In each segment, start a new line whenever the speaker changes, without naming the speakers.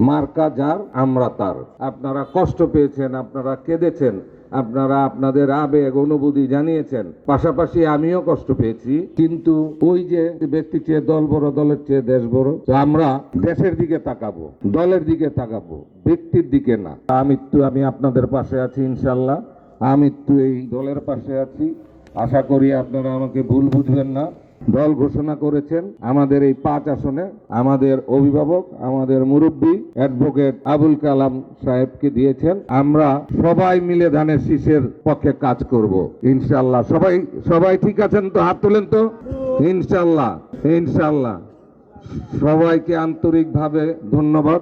মার্কা যার, আমরা তার। আপনারা কষ্ট পেয়েছেন, আপনারা কেঁদেছেন, আপনারা আপনাদের আবেগ, অনুভূতি জানিয়েছেন। পাশাপাশি আমিও কষ্ট পেয়েছি। কিন্তু ওই যে ব্যক্তি চেয়ে দল বড়, দলের চেয়ে দেশ বড় তো আমরা দেশের দিকে তাকাবো, দলের দিকে তাকাবো, ব্যক্তির দিকে না। আমৃত্যু, আমি আপনাদের পাশে আছি, ইনশাল্লাহ। আমি আমৃত্যু এই দলের পাশে আছি। আশা করি আপনারা আমাকে ভুল বুঝবেন না। দল ঘোষণা করেছেন আমাদের এই পাঁচ আসনে। আমাদের অভিভাবক, আমাদের মুরব্বী অ্যাডভোকেট আবুল কালাম সাহেবকে দিয়েছেন। আমরা সবাই মিলে ধানের শীষের পক্ষে কাজ করব। ইনশাল্লাহ। সবাই সবাই ঠিক আছেন তো? হাত তোলেন তো? ইনশাল্লাহ ইনশাল্লাহ। সবাইকে আন্তরিকভাবে ধন্যবাদ।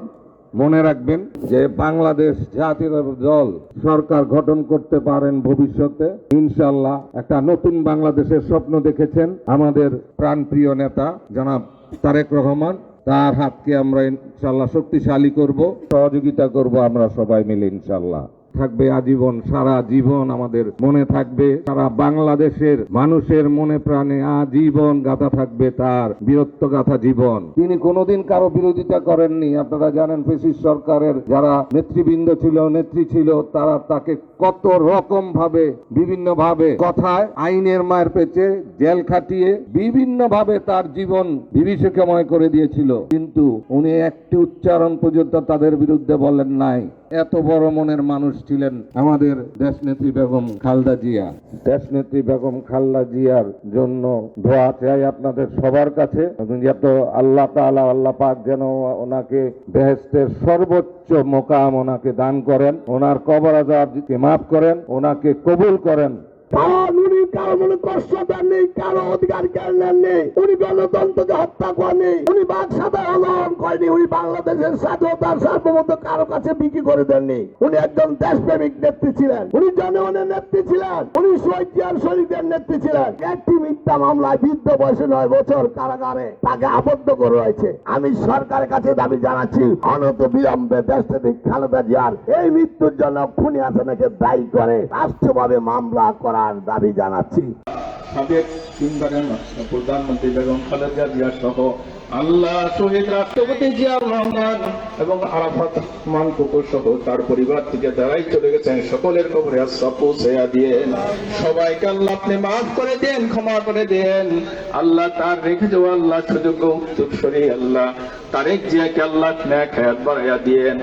মনে রাখবেন যে বাংলাদেশ জাতীয় দল সরকার গঠন করতে পারেন ভবিষ্যতে। ইনশাল্লাহ একটা নতুন বাংলাদেশের স্বপ্ন দেখেছেন আমাদের প্রাণপ্রিয় নেতা জনাব তারেক রহমান। তার হাতকে আমরা ইনশাল্লাহ শক্তিশালী করব, সহযোগিতা করব আমরা সবাই মিলে ইনশাল্লাহ থাকবে আজীবন, সারা জীবন আমাদের মনে থাকবে। সারা বাংলাদেশের মানুষের মনে প্রাণে আজীবন গাথা থাকবে তার বীরত্ব গাথা জীবন। তিনি কোনোদিন কারও বিরোধিতা করেননি। আপনারা জানেন ফেসিস সরকারের যারা নেতৃবৃন্দ ছিল, নেত্রী ছিল, তারা তাকে কত রকম ভাবে বিভিন্ন ভাবে কথায় আইনের মায়ের পেছে জেল খাটিয়ে বিভিন্ন ভাবে তার জীবন বিভীষিকাময় করে দিয়েছিল। কিন্তু উনি একটি উচ্চারণ পর্যন্ত তাদের বিরুদ্ধে বলেন নাই। এত বড় মনের মানুষ ছিলেন আমাদের দেশনেত্রী বেগম খালদা জিয়া। দেশনেত্রী বেগম খালদা জিয়ার জন্য দোয়া চাই আপনাদের সবার কাছে। এত আল্লাহ তালা আল্লাহ পাক যেন ওনাকে বেহেস্তের সর্বোচ্চ মোকাম ওনাকে দান করেন ওনার কবর আজাবকে মাফ করেন ওনাকে কবুল করেন।
কারও মনে কষ্ট দেননি কারও অধিকার কেড়ে নেননি উনি গণতন্ত্রকে হত্যা করেনি উনি বাক সাধারণ করেনি উনি বাংলাদেশের স্বাধীনতার সার্বভৌমত্ব কারও কাছে বিক্রি করে দেননি উনি একজন দেশপ্রেমিক নেত্রী ছিলেন, উনি জনগণের নেত্রী ছিলেন, উনি শহীদ শহীদের নেত্রী ছিলেন। একটি মিথ্যা মামলায় বৃদ্ধ বয়সে নয় বছর কারাগারে তাকে আবদ্ধ করে রয়েছে আমি সরকারের কাছে দাবি জানাচ্ছি অনত বিলম্বে দেশটি খালেদা জিয়ার এই মৃত্যুর জন্য খুনি আসামিকে দায়ী করে রাষ্ট্রভাবে মামলা করার দাবি জানাচ্ছি।
সাবেক তিনবারের প্রধানমন্ত্রী বেগম খালেদা জিয়া সহ আল্লাহ শহীদ রাষ্ট্রপতি জিয়া রহমান এবং আরাফাত মান কুকুর সহ তার পরিবার থেকে যারাই চলে গেছেন সকলের কবরে সপু সেয়া দিয়ে সবাইকে আল্লাহ আপনি মাফ করে দেন ক্ষমা করে দেন। আল্লাহ তার রেখে যাওয়া আল্লাহ সুযোগ্য উত্তর সরি আল্লাহ তারেক জিয়াকে আল্লাহ ন্যাক হায়াত বাড়াইয়া দিয়েন।